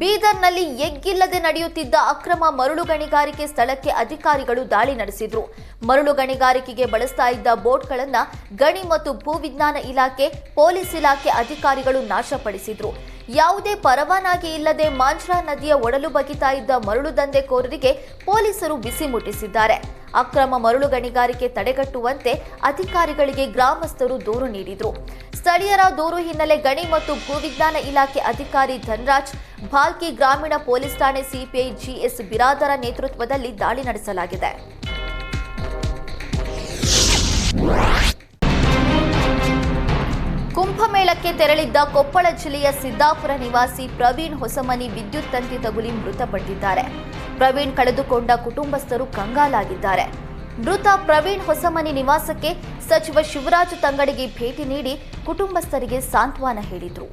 ಬೀದರ್ನಲ್ಲಿ ಎಗ್ಗಿಲ್ಲದೆ ನಡೆಯುತ್ತಿದ್ದ ಅಕ್ರಮ ಮರಳು ಗಣಿಗಾರಿಕೆ ಸ್ಥಳಕ್ಕೆ ಅಧಿಕಾರಿಗಳು ದಾಳಿ ನಡೆಸಿದ್ರು. ಮರಳು ಗಣಿಗಾರಿಕೆಗೆ ಬಳಸ್ತಾ ಇದ್ದ ಬೋಟ್ಗಳನ್ನ ಗಣಿ ಮತ್ತು ಭೂವಿಜ್ಞಾನ ಇಲಾಖೆ, ಪೊಲೀಸ್ ಇಲಾಖೆ ಅಧಿಕಾರಿಗಳು ನಾಶಪಡಿಸಿದ್ರು. ಯಾವುದೇ ಪರವಾನಗಿ ಇಲ್ಲದೆ ಮಾಂಜ್ರಾ ನದಿಯ ಒಡಲು ಬಗಿತಾ ಇದ್ದ ಮರಳು ದಂಧೆಕೋರರಿಗೆ ಪೊಲೀಸರು ಬಿಸಿ ಮುಟ್ಟಿಸಿದ್ದಾರೆ. ಅಕ್ರಮ ಮರಳು ಗಣಿಗಾರಿಕೆ ತಡೆಗಟ್ಟುವಂತೆ ಅಧಿಕಾರಿಗಳಿಗೆ ಗ್ರಾಮಸ್ಥರು ದೂರು ನೀಡಿದರು. ಸ್ಥಳೀಯರ ದೂರು ಹಿನ್ನೆಲೆ ಗಣಿ ಮತ್ತು ಭೂವಿಜ್ಞಾನ ಇಲಾಖೆ ಅಧಿಕಾರಿ ಧನ್ರಾಜ್, ಭಾಲ್ಕಿ ಗ್ರಾಮೀಣ ಪೊಲೀಸ್ ಠಾಣೆ ಸಿಪಿಐ ಜಿಎಸ್ ಬಿರಾದರ ನೇತೃತ್ವದಲ್ಲಿ ದಾಳಿ ನಡೆಸಲಾಗಿದೆ. ಕುಂಭಮೇಳಕ್ಕೆ ತೆರಳಿದ್ದ ಕೊಪ್ಪಳ ಜಿಲ್ಲೆಯ ಸಿದ್ದಾಪುರ ನಿವಾಸಿ ಪ್ರವೀಣ್ ಹೊಸಮನಿ ವಿದ್ಯುತ್ ತಂತಿ ತಗುಲಿ ಮೃತಪಟ್ಟಿದ್ದಾರೆ. ಪ್ರವೀಣ್ ಕಳೆದುಕೊಂಡ ಕುಟುಂಬಸ್ಥರು ಕಂಗಾಲಾಗಿದ್ದಾರೆ. ಮೃತ ಪ್ರವೀಣ್ ಹೊಸಮನಿ ನಿವಾಸಕ್ಕೆ ಸಚಿವ ಶಿವರಾಜ್ ತಂಗಡಿಗೆ ಭೇಟಿ ನೀಡಿ ಕುಟುಂಬಸ್ಥರಿಗೆ ಸಾಂತ್ವನ ಹೇಳಿದರು.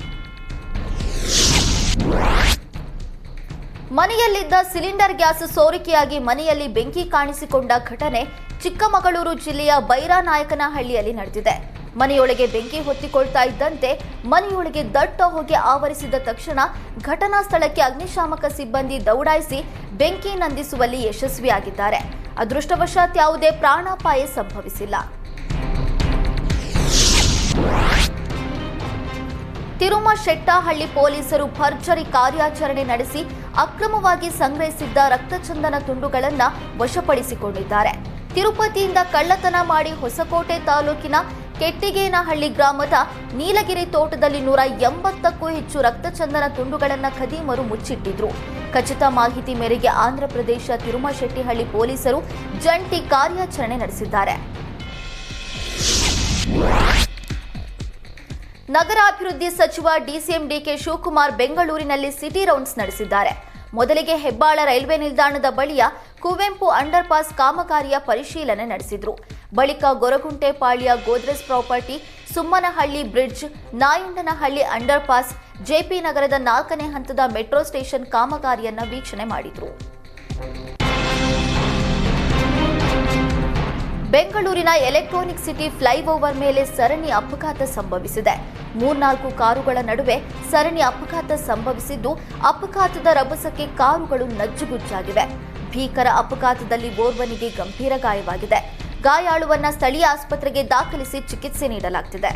ಮನೆಯಲ್ಲಿದ್ದ ಸಿಲಿಂಡರ್ ಗ್ಯಾಸ್ ಸೋರಿಕೆಯಾಗಿ ಮನೆಯಲ್ಲಿ ಬೆಂಕಿ ಕಾಣಿಸಿಕೊಂಡ ಘಟನೆ ಚಿಕ್ಕಮಗಳೂರು ಜಿಲ್ಲೆಯ ಬೈರಾನಾಯಕನಹಳ್ಳಿಯಲ್ಲಿ ನಡೆದಿದೆ. ಮನೆಯೊಳಗೆ ಬೆಂಕಿ ಹೊತ್ತಿಕೊಳ್ತಾ ಇದ್ದಂತೆ ಮನೆಯೊಳಗೆ ದಟ್ಟ ಹೊಗೆ ಆವರಿಸಿದ ತಕ್ಷಣ ಘಟನಾ ಸ್ಥಳಕ್ಕೆ ಅಗ್ನಿಶಾಮಕ ಸಿಬ್ಬಂದಿ ದೌಡಾಯಿಸಿ ಬೆಂಕಿ ನಂದಿಸುವಲ್ಲಿ ಯಶಸ್ವಿಯಾಗಿದ್ದಾರೆ. ಅದೃಷ್ಟವಶಾತ್ ಯಾವುದೇ ಪ್ರಾಣಾಪಾಯ ಸಂಭವಿಸಿಲ್ಲ. ತಿರುಮ ಶೆಟ್ಟಹಳ್ಳಿ ಪೊಲೀಸರು ಭರ್ಜರಿ ಕಾರ್ಯಾಚರಣೆ ನಡೆಸಿ ಅಕ್ರಮವಾಗಿ ಸಂಗ್ರಹಿಸಿದ್ದ ರಕ್ತಚಂದನ ತುಂಡುಗಳನ್ನು ವಶಪಡಿಸಿಕೊಂಡಿದ್ದಾರೆ. ತಿರುಪತಿಯಿಂದ ಕಳ್ಳತನ ಮಾಡಿ ಹೊಸಕೋಟೆ ತಾಲೂಕಿನ ಕೆಟ್ಟಿಗೇನಹಳ್ಳಿ ಗ್ರಾಮದ ನೀಲಗಿರಿ ತೋಟದಲ್ಲಿ ನೂರ ಎಂಬತ್ತಕ್ಕೂ ಹೆಚ್ಚು ರಕ್ತಚಂದನ ತುಂಡುಗಳನ್ನು ಖದೀಮರು ಮುಚ್ಚಿಟ್ಟಿದ್ರು. ಖಚಿತ ಮಾಹಿತಿ ಮೇರೆಗೆ ಆಂಧ್ರಪ್ರದೇಶ ತಿರುಮಶೆಟ್ಟಿಹಳ್ಳಿ ಪೊಲೀಸರು ಜಂಟಿ ಕಾರ್ಯಾಚರಣೆ ನಡೆಸಿದ್ದಾರೆ. ನಗರಾಭಿವೃದ್ಧಿ ಸಚಿವ ಡಿಸಿಎಂ ಡಿಕೆ ಶಿವಕುಮಾರ್ ಬೆಂಗಳೂರಿನಲ್ಲಿ ಸಿಟಿ ರೌಂಡ್ಸ್ ನಡೆಸಿದ್ದಾರೆ. ಮೊದಲಿಗೆ ಹೆಬ್ಬಾಳ ರೈಲ್ವೆ ನಿಲ್ದಾಣದ ಬಳಿಯ ಕುವೆಂಪು ಅಂಡರ್ಪಾಸ್ ಕಾಮಗಾರಿಯ ಪರಿಶೀಲನೆ ನಡೆಸಿದ್ರು. ಬಳಿಕ Goraguntepalya Godrej property, Summanahalli bridge, Nayandanahalli underpass JP ನಗರದ ನಾಲ್ಕನೇ ಹಂತದ ಮೆಟ್ರೋ ಸ್ಟೇಷನ್ ಕಾಮಗಾರಿಯನ್ನು ವೀಕ್ಷಣೆ ಮಾಡಿದರು. ಬೆಂಗಳೂರಿನ ಎಲೆಕ್ಟ್ರಾನಿಕ್ ಸಿಟಿ ಫ್ಲೈಓವರ್ ಮೇಲೆ ಸರಣಿ ಅಪಘಾತ ಸಂಭವಿಸಿದೆ. ಮೂರ್ನಾಲ್ಕು ಕಾರುಗಳ ನಡುವೆ ಸರಣಿ ಅಪಘಾತ ಸಂಭವಿಸಿದ್ದು, ಅಪಘಾತದ ರಭಸಕ್ಕೆ ಕಾರುಗಳು ನಜ್ಜುಗುಜ್ಜಾಗಿವೆ. ಭೀಕರ ಅಪಘಾತದಲ್ಲಿ ಓರ್ವನಿಗೆ ಗಂಭೀರ ಗಾಯವಾಗಿದೆ. ಗಾಯಾಳುವನ್ನ ಸ್ಥಳೀಯ ಆಸ್ಪತ್ರೆಗೆ ದಾಖಲಿಸಿ ಚಿಕಿತ್ಸೆ ನೀಡಲಾಗ್ತಿದೆ.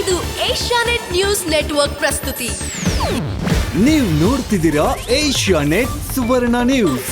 ಇದು ಏಷ್ಯಾನೆಟ್ ನ್ಯೂಸ್ ನೆಟ್ವರ್ಕ್ ಪ್ರಸ್ತುತಿ. ನೀವು ನೋಡ್ತಿದ್ದೀರಾ ಏಷ್ಯಾ ನೆಟ್ ಸುವರ್ಣ ನ್ಯೂಸ್.